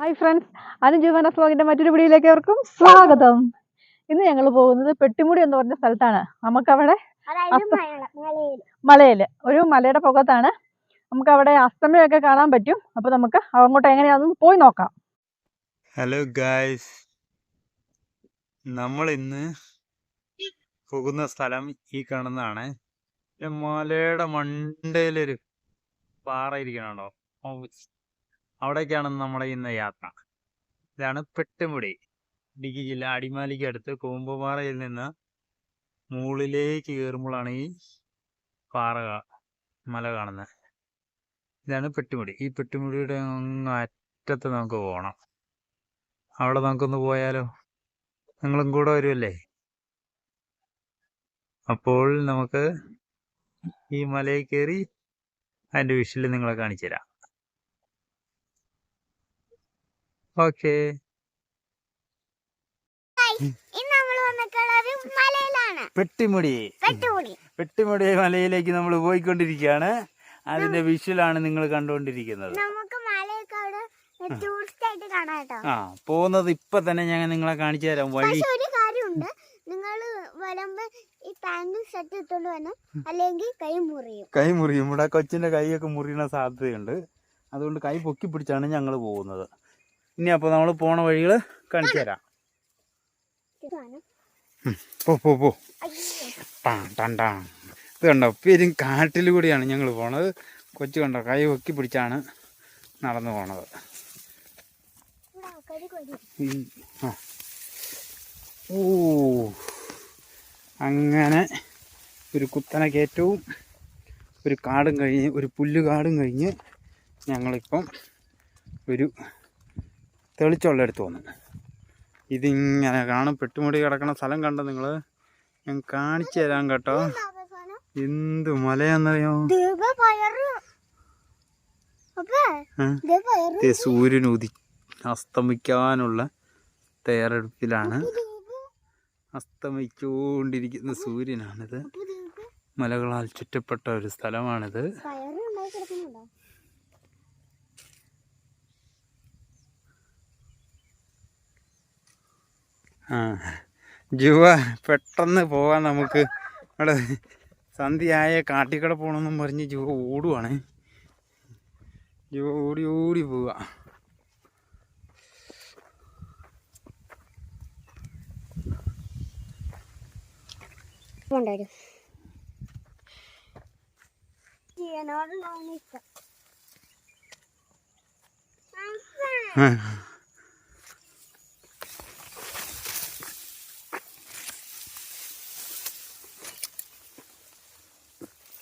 Hi friends Anu മനസ് വ്ലോഗിന്റെ മറ്റൊരു വീഡിയോയിലേക്ക് അവർക്കും സ്വാഗതം. ഇന്ന് ഞങ്ങൾ പോകുന്നത് പെട്ടിമുടി എന്ന് പറഞ്ഞ സ്ഥലത്താണ്. നമുക്കവിടെ മലയിൽ. ഒരു മലയുടെ പുറത്താണ് നമുക്കവിടെ അസ്തമയൊക്കെ കാണാൻ പറ്റും. അപ്പൊ നമുക്ക് അങ്ങോട്ട് എങ്ങനെയാണെന്ന് പോയി നോക്കാം. ഹലോ ഗായ്സ് നമ്മൾ ഇന്ന് പോകുന്ന സ്ഥലം ഈ കാണുന്നതാണ്. മലയുടെ മണ്ടയിലൊരു പാറ ഇരിക്കണുണ്ടോ? അവിടേക്കാണ് നമ്മുടെ ഇന്ന് യാത്ര. ഇതാണ് പെട്ടുമുടി. ഇടുക്കി ജില്ല അടിമാലിക്ക് അടുത്ത് കൂമ്പുപാറയിൽ നിന്ന് മുകളിലേക്ക് കയറുമ്പോഴാണ് ഈ പാറ മല കാണുന്നത് ഇതാണ് പെട്ടുമുടി. ഈ പെട്ടുമുടിയുടെ അങ്ങ് അറ്റത്ത് നമുക്ക് പോകണം അവിടെ നമുക്കൊന്ന് പോയാലോ? നിങ്ങളും കൂടെ വരുമല്ലേ അപ്പോൾ നമുക്ക് ഈ മലയിൽ കയറി അതിന്റെ വിഷയിൽ നിങ്ങളെ കാണിച്ചു തരാം ഓക്കേ. പെട്ടിമുടി. പെട്ടിമുടി. മലയിലേക്ക് നമ്മൾ പോയിക്കൊണ്ടിരിക്കുകയാണ്. അതിന്റെ വിഷ്വലാണ് നിങ്ങൾ കണ്ടുകൊണ്ടിരിക്കുന്നത്. ആ പോകുന്നത് ഇപ്പൊ തന്നെ ഞാൻ നിങ്ങളെ കാണിച്ചു തരാം വഴി. പക്ഷെ ഒരു കാര്യമുണ്ട്. നിങ്ങൾ വരുമ്പോ ഈ പാന്റും ഷർട്ട് അല്ലെങ്കിൽ കൈ മുറിയും. കൈ മുറിയും. ഇവിടെ കൊച്ചിന്റെ കൈയൊക്കെ മുറിയുന്ന സാധ്യതയുണ്ട്. അതുകൊണ്ട് കൈ പൊക്കി പിടിച്ചാണ് ഞങ്ങൾ പോകുന്നത്. ഇനി അപ്പോൾ നമ്മൾ പോണ വഴികൾ കാണിച്ചു തരാം. പോ പോ ഇത് കണ്ടോ പേരും കാട്ടിൽ കൂടിയാണ് ഞങ്ങൾ പോണത്. കൊച്ചു കണ്ടോ കൈ വെക്കി പിടിച്ചാണ് നടന്നു പോണത്. ഓ അങ്ങനെ ഒരു കുത്തന കയറ്റവും ഒരു കാടും കഴിഞ്ഞ് ഒരു പുല്ലുകാടും കഴിഞ്ഞ് ഞങ്ങളിപ്പം ഒരു തെളിച്ചുള്ള എടുത്ത് വന്നു. ഇതിങ്ങനെ കാണും പെട്ടുമുടി കിടക്കണ സ്ഥലം കണ്ടോ നിങ്ങൾ ഞാൻ കാണിച്ചു തരാം കേട്ടോ. എന്താ മലയാന്നറിയോ? സൂര്യൻ ഉദി അസ്തമിക്കാനുള്ള തയ്യാറെടുപ്പിലാണ് അസ്തമിച്ചുകൊണ്ടിരിക്കുന്ന സൂര്യനാണിത്. മലകളാൽ ചുറ്റപ്പെട്ട ഒരു സ്ഥലമാണിത്. ആ. ജുവ പെട്ടെന്ന് പോവാൻ നമുക്ക്. ഇവിടെ സന്ധ്യയായ കാട്ടിക്കട പോകണമെന്നും പറഞ്ഞ് ജുവ ഓടുവാണ്. ജുവ ഓടി ഓടി പോവുക കൊണ്ടുവരും.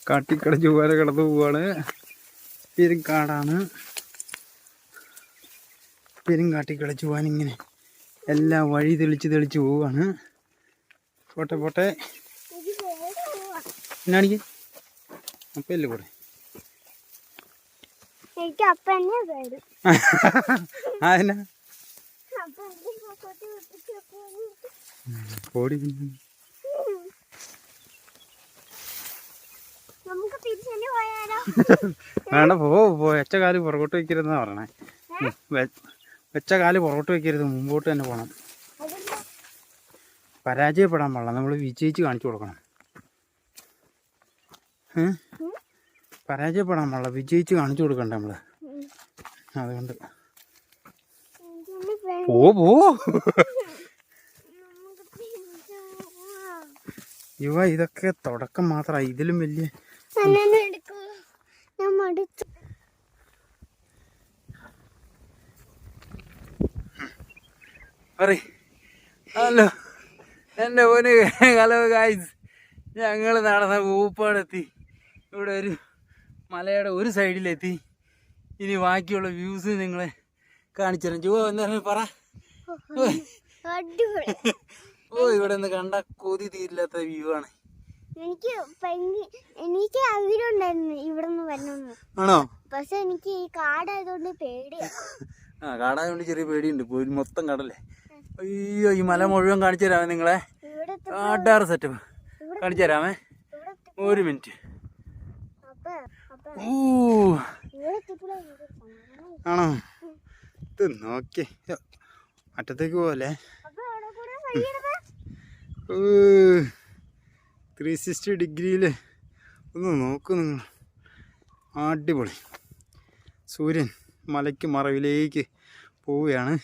കാട്ടിക്കട ചുവാര കടന്നു പോവാണ്. പെരുങ്കാടാണ്. പെരുങ്കാട്ടിക്കട ചുവാൻ ഇങ്ങനെ എല്ലാ വഴി തെളിച്ച് തെളിച്ച് പോവാണ്. പോട്ടെ പോട്ടെ. എന്നാണെങ്കിൽ വേറെ അല്ലേ കൂടെ അപ്പ അപ്പൊ എന്റെ പൊക്കോട്ട് വിട്ടിട്ട് പോയി. ഓടി നമുക്ക് തിരിച്ചു തന്നെ പോയാലോ വേണ്ട പോ വെച്ച കാൽ പുറകോട്ട് വെക്കരുതെന്നാ പറയണേ. വെച്ച കാൽ പുറകോട്ട് വെക്കരുത് മുമ്പോട്ട് തന്നെ പോകണം പരാജയപ്പെടാൻ പാടില്ല നമ്മൾ വിജയിച്ച് കാണിച്ചു കൊടുക്കണം? പരാജയപ്പെടാൻ പാടില്ല വിജയിച്ച് കാണിച്ചു കൊടുക്കണ്ടേ നമ്മൾ അതുകൊണ്ട്. ഓ പോ പോ. ഇവ ഇതൊക്കെ തുടക്കം മാത്രമായി ഇതിലും വലിയ നല്ലോണം എടുക്കൂ. ഞാൻ മടുത്തു പറയ്. ഹലോ. എന്റെ മോന് ഹലോ ഗായ്സ് ഞങ്ങൾ നടന്ന ഊപ്പാടെത്തി. ഇവിടെ ഒരു മലയുടെ ഒരു സൈഡിലെത്തി. ഇനി ബാക്കിയുള്ള വ്യൂസ് നിങ്ങളെ കാണിച്ചു ജോ എന്തായാലും പറ? ഓ ഇവിടെ നിന്ന് കണ്ട കൊതി തീരില്ലാത്ത വ്യൂ ആണ്. എനിക്ക് എനിക്ക് ആഗ്രഹമുണ്ടായിരുന്നു ഇവിടെ വരണമെന്ന് ആണോ? പക്ഷെ എനിക്ക് ഈ കാടായതുകൊണ്ട് പേടിയാ. ആ കാടായതുകൊണ്ട് ചെറിയ പേടിയുണ്ട്. മൊത്തം കടല്ലേ? അയ്യോ ഈ മല മുഴുവൻ കാണിച്ചു തരാമേ നിങ്ങളെ. കാട്ടാറ് സെറ്റപ്പ് കാണിച്ചു തരാമേ. ഒരു മിനിറ്റ്. ഊ. ആണോ? ഇത് നോക്കി. അറ്റത്തേക്ക് പോവല്ലേ? ത്രീ സിക്സ്റ്റി ഡിഗ്രിയിൽ ഒന്ന് നോക്കൂ നിങ്ങൾ. അടിപൊളി. സൂര്യൻ മലയ്ക്ക് മറവിലേക്ക് പോവുകയാണ്.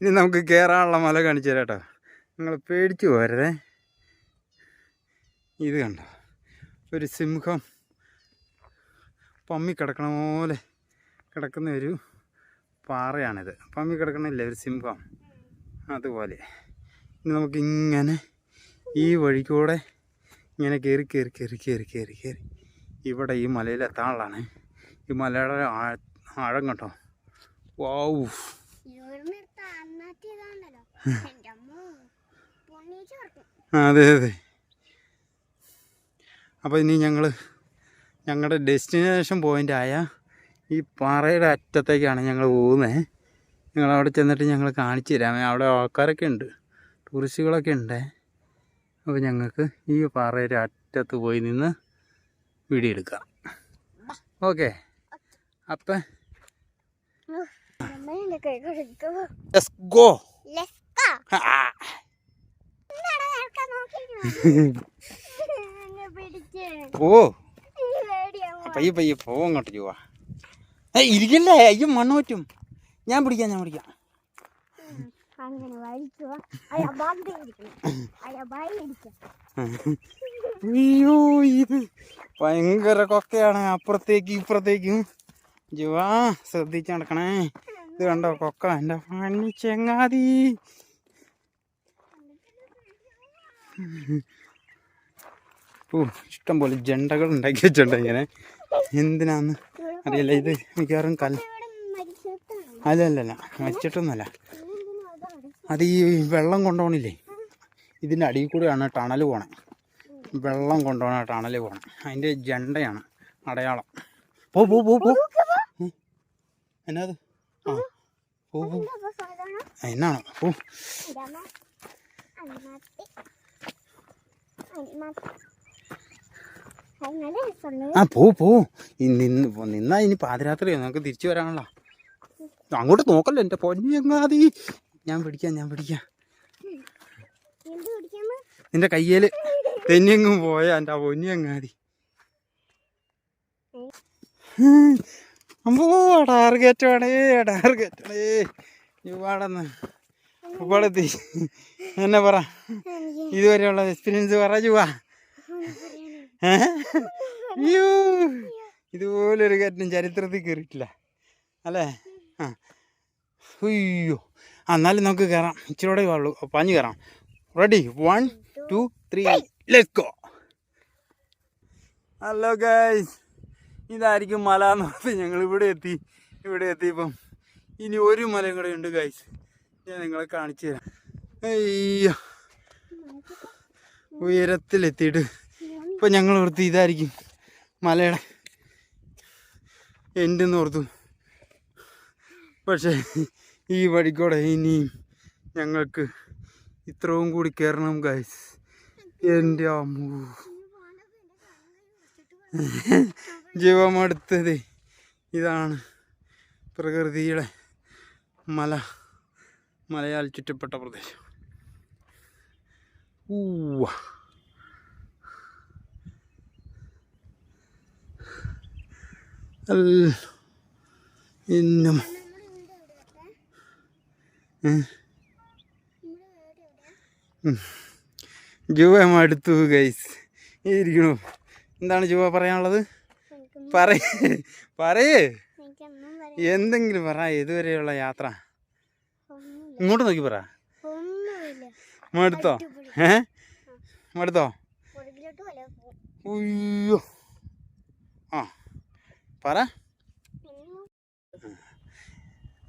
ഇനി നമുക്ക് കയറാനുള്ള മല കാണിച്ചു തരാം കേട്ടോ. നിങ്ങൾ പേടിച്ചു പോരുതേ ഇത് കണ്ടോ? ഒരു സിംഹം പമ്മി കിടക്കണ പോലെ കിടക്കുന്ന ഒരു പാറയാണിത്. പമ്മി കിടക്കണില്ലേ ഒരു സിംഹം? അതുപോലെ. ഇനി നമുക്ക് ഇങ്ങനെ ഈ വഴിക്കൂടെ ഇങ്ങനെ കയറി കയറി കയറി കയറി കയറി കയറി ഇവിടെ ഈ മലയിൽ എത്താനുള്ളതാണ്. ഈ മലയുടെ ആഴം കേട്ടോ വാവൂ ഇവിടുന്ന് അന്നാറ്റിയതാണല്ലോ എന്റെ അമ്മ പൊണ്ണീച്ച് കിടക്കും ആ, അതെ അതെ അപ്പോൾ ഇനി ഞങ്ങൾ ഞങ്ങളുടെ ഡെസ്റ്റിനേഷൻ പോയിന്റ് ആയ ഈ പാറയുടെ അറ്റത്തേക്കാണ് ഞങ്ങൾ പോകുന്നത് ഞങ്ങൾ അവിടെ ചെന്നിട്ട് ഞങ്ങൾ കാണിച്ചു തരാം. അവിടെ ആൾക്കാരൊക്കെ ഉണ്ട്. ടൂറിസ്റ്റുകളൊക്കെ ഉണ്ട്. അപ്പോൾ ഞങ്ങൾക്ക് ഈ പാറയുടെ അറ്റത്ത് പോയി നിന്ന് വീഡിയോ എടുക്കാം. ഓക്കെ. അപ്പം ഗോ ലെസ് ഓ പയ്യെ പയ്യെ പോവും അങ്ങോട്ട് ചുവാ. ഏ ഇരിക്കല്ലേ? അയ്യോ മണ്ണ് പറ്റും ഞാൻ പിടിക്കാം ഞാൻ പിടിക്കാം. അയ്യോ ഇത് ഭയങ്കര കൊക്കയാണ്. അപ്പുറത്തേക്ക് ഇപ്പുറത്തേക്കും. ജുവാ ശ്രദ്ധിച്ച് നടക്കണേ. ഇത് കണ്ടോ കൊക്ക. എന്റെ പണി ചെങ്ങാതി. ഓ ഇഷ്ടം പോലെ ജണ്ടകൾ ഉണ്ടാക്കി വെച്ചിട്ടുണ്ട് ഇങ്ങനെ. എന്തിനാന്ന് അറിയില്ല ഇത് മിക്കവാറും കൽ അല്ല അല്ല മരിച്ചിട്ടൊന്നുമല്ല. അത് ഈ വെള്ളം കൊണ്ടുപോകണില്ലേ? ഇതിന്റെ അടിയിൽ കൂടെയാണ് ടണൽ പോണേ. വെള്ളം കൊണ്ടുപോകണ ടണൽ പോണേ അതിന്റെ ജണ്ടയാണ് അടയാളം. പോ പോ പോ പോ. ഉം. എന്നാത്? ആ പോ പോ. എന്നാണോ? പോ. ആ പോ പോ. നിന്ന്. നിന്നാ ഇനി പാതിരാത്രി നമുക്ക് തിരിച്ചു വരാനുള്ള. അങ്ങോട്ട് നോക്കല്ലോ എന്റെ പൊന്നി എങ്ങാതി ഞാൻ പിടിക്കാം ഞാൻ പിടിക്കാം. നിന്റെ കയ്യിൽ തെന്നിയെങ്ങും പോയ എന്റെ പൊന്നിയങ്ങാതി അമ്പോ എങ്ങാതി വേണേ ടാർഗറ്റ് വേണേ ഇവാടെന്ന് ഇപ്പോഴെത്തി എന്നെ പറ? ഇതുവരെയുള്ള എക്സ്പീരിയൻസ് പറ ചുവാ ഇതുപോലൊരു കയറ്റം ചരിത്രത്തിൽ കയറിയിട്ടില്ല അല്ലേ? ആ. അയ്യോ. ആ എന്നാലും നമുക്ക് കയറാം ഇച്ചിരൂടെ ഉള്ളൂ. പാഞ്ഞു കയറാം ready one two three let's go hello guys ഇതായിരിക്കും മല എന്ന് പറഞ്ഞ് ഞങ്ങൾ ഇവിടെ എത്തി. ഇവിടെ എത്തിയപ്പം ഇനി ഒരു മലയും കൂടെ ഉണ്ട് ഗൈസ് ഞാൻ നിങ്ങളെ കാണിച്ചു തരാം. അയ്യോ. ഉയരത്തിലെത്തിയിട്ട് ഇപ്പം ഞങ്ങൾ ഓർത്ത് ഇതായിരിക്കും. മലയുടെ എന്റെ ഓർത്തു. പക്ഷേ ഈ വഴിക്കൂടെ ഇനിയും ഞങ്ങൾക്ക് ഇത്രയും കൂടി കയറണം ഗൈസ് എന്റെ അമ്മൂ. ജീവമടുത്തത് ഇതാണ് പ്രകൃതിയുടെ മല. മലയാൽ ചുറ്റപ്പെട്ട പ്രദേശം. ഊവ ഇന്നും. ജുവ മടുത്തു ഗൈസ് ഇരിക്കണു. എന്താണ് ജുവ പറയാനുള്ളത്? പറയേ. പറയേ. എന്തെങ്കിലും പറ. ഇതുവരെയുള്ള യാത്ര. ഇങ്ങോട്ട് നോക്കി പറ. മടുത്തോ? ഏ? മടുത്തോ? ഉയ്യോ ആ പറ.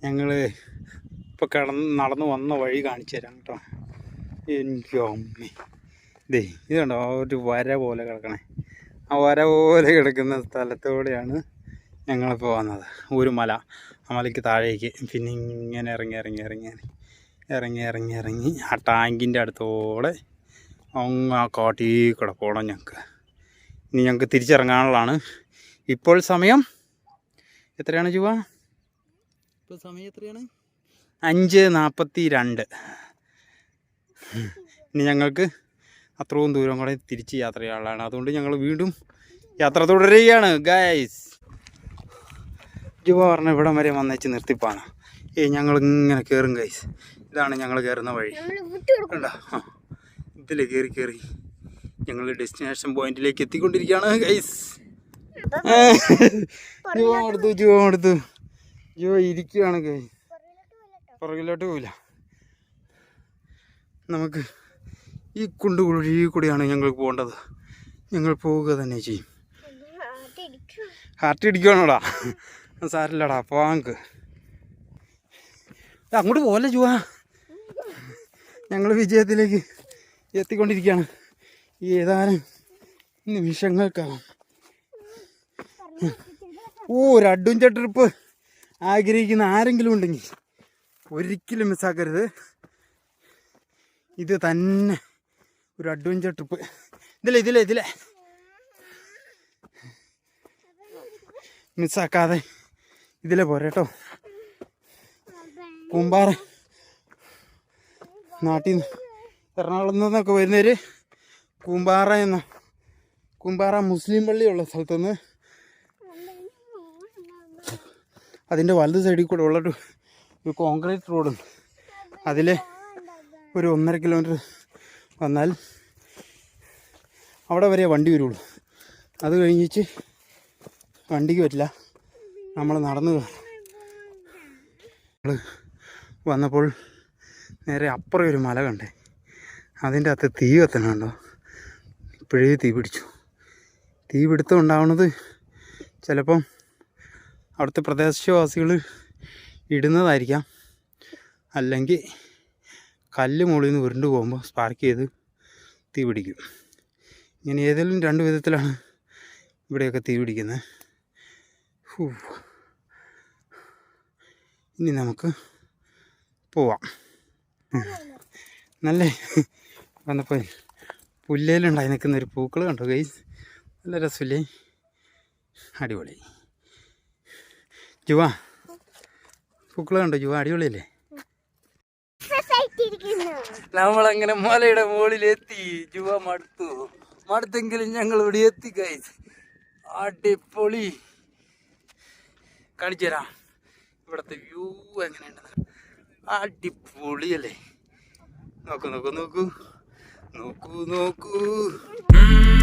ഞങ്ങൾ ഇപ്പോൾ കിടന്ന് നടന്ന് വന്ന വഴി കാണിച്ചു തരാം കേട്ടോ. എനിക്ക് അമ്മേ. ദേ ഇത് കണ്ടോ? ആ ഒരു വര പോലെ കിടക്കണേ. ആ വര പോലെ കിടക്കുന്ന സ്ഥലത്തോടെയാണ് ഞങ്ങളിപ്പോൾ വന്നത്. ഒരു മല. ആ മലയ്ക്ക് താഴേക്ക്. പിന്നെ ഇങ്ങനെ ഇറങ്ങി ഇറങ്ങി ഇറങ്ങി ഇറങ്ങി. ഇറങ്ങി ഇറങ്ങി ഇറങ്ങി. ആ ടാങ്കിന്റെ അടുത്തോടെ അങ്ങ് ആ കാട്ടി കൂടെ പോകണം ഞങ്ങൾക്ക്. ഇനി ഞങ്ങൾക്ക് തിരിച്ചിറങ്ങാനുള്ളതാണ്. ഇപ്പോൾ സമയം എത്രയാണ് ചുവ ഇപ്പോൾ സമയം എത്രയാണ്? അഞ്ച് നാൽപ്പത്തി രണ്ട് ഇനി ഞങ്ങൾക്ക് അത്രയും ദൂരം കൂടെ തിരിച്ച് യാത്ര ചെയ്യാനുള്ളതാണ്. അതുകൊണ്ട് ഞങ്ങൾ വീണ്ടും യാത്ര തുടരുകയാണ് ഗൈസ് ജുവ പറഞ്ഞ ഇവിടം വരെ വന്നേച്ച് നിർത്തിപ്പാണ്. ഏ ഞങ്ങൾ ഇങ്ങനെ കയറും ഗൈസ് ഇതാണ് ഞങ്ങൾ കയറുന്ന വഴി. കണ്ടോ? ആ. ഇതിൽ കയറി കയറി. ഞങ്ങൾ ഡെസ്റ്റിനേഷൻ പോയിന്റിലേക്ക് എത്തിക്കൊണ്ടിരിക്കുകയാണ് ഗൈസ് ജുവ എടുത്തു ജോ എടുത്തു ജുവ ഇരിക്കുകയാണ് ഗൈസ് പുറകിലോട്ട് പോവില്ല. നമുക്ക് ഈ കുണ്ടുകുഴി കൂടിയാണ് ഞങ്ങൾ പോകേണ്ടത്. ഞങ്ങൾ പോവുക തന്നെ ചെയ്യും. ഹാർട്ട് ഇടിക്കണോടാ സാരില്ലടാ പോവാങ്ക് അങ്ങോട്ട് പോലെ ജുവാ. ഞങ്ങൾ വിജയത്തിലേക്ക് എത്തിക്കൊണ്ടിരിക്കുകയാണ്. ഏതാനും നിമിഷങ്ങൾക്കാണ് ഓ ഒരു അഡ്വഞ്ചർ ട്രിപ്പ് ആഗ്രഹിക്കുന്ന ആരെങ്കിലും ഉണ്ടെങ്കിൽ ഒരിക്കലും മിസ്സാക്കരുത് ഇത് തന്നെ ഒരു അഡ്വഞ്ചർ ട്രിപ്പ്. ഇതിലെ ഇതിലെ ഇതിലെ. മിസ്സാക്കാതെ ഇതിലെ പോരേട്ടോ കുമ്പാറ നാട്ടിൽ നിന്ന് എറണാകുളത്ത് നിന്നൊക്കെ വരുന്നവർ കൂമ്പാറ എന്ന കൂമ്പാറ മുസ്ലിം പള്ളിയുള്ള സ്ഥലത്തുനിന്ന് അതിന്റെ വലത് സൈഡിൽ കൂടെ ഉള്ളൊരു ഒരു കോൺക്രീറ്റ് റോഡുണ്ട് അതിൽ ഒരു ഒന്നര കിലോമീറ്റർ വന്നാൽ അവിടെ വരെ വണ്ടി വരുള്ളൂ. അത് കഴിഞ്ഞിച്ച് വണ്ടിക്ക് പറ്റില്ല നമ്മൾ നടന്നു നമ്മൾ വന്നപ്പോൾ നേരെ അപ്പുറം ഒരു മല കണ്ടേ. അതിന്റെ അകത്ത് തീ കത്തണുണ്ടോ ഇപ്പോഴേ തീ പിടിച്ചു. തീ പിടുത്തം ചിലപ്പം അവിടുത്തെ പ്രദേശവാസികൾ ഇടുന്നതായിരിക്കാം. അല്ലെങ്കിൽ കല്ല് മുകളിൽ നിന്ന് ഉരുണ്ടു പോകുമ്പോൾ സ്പാർക്ക് ചെയ്ത് തീ പിടിക്കും. ഇങ്ങനെ ഏതെങ്കിലും രണ്ട് വിധത്തിലാണ് ഇവിടെയൊക്കെ തീ പിടിക്കുന്നത്. ഇനി നമുക്ക് പോവാം. നല്ല വന്നപ്പോൾ പുല്ലേലുണ്ടായി നിൽക്കുന്ന ഒരു പൂക്കൾ കണ്ടോ ഗൈസ് നല്ല രസമില്ലേ? അടിപൊളി. ജുവാ പൂക്കൾ കണ്ടോ ജുവാ? അടിപൊളിയല്ലേ? നമ്മളങ്ങനെ മലയുടെ മുകളിലെത്തി. ജുവ മടുത്തു. മടുത്തെങ്കിലും ഞങ്ങൾ ഇവിടെ എത്തി ഗൈസ് അടിപൊളി. കാണിച്ചു തരാം ഇവിടുത്തെ വ്യൂ എങ്ങനെയുണ്ടെന്ന് അടിപൊളിയല്ലേ? നോക്കൂ നോക്കൂ നോക്കൂ. നോക്കൂ നോക്കൂ.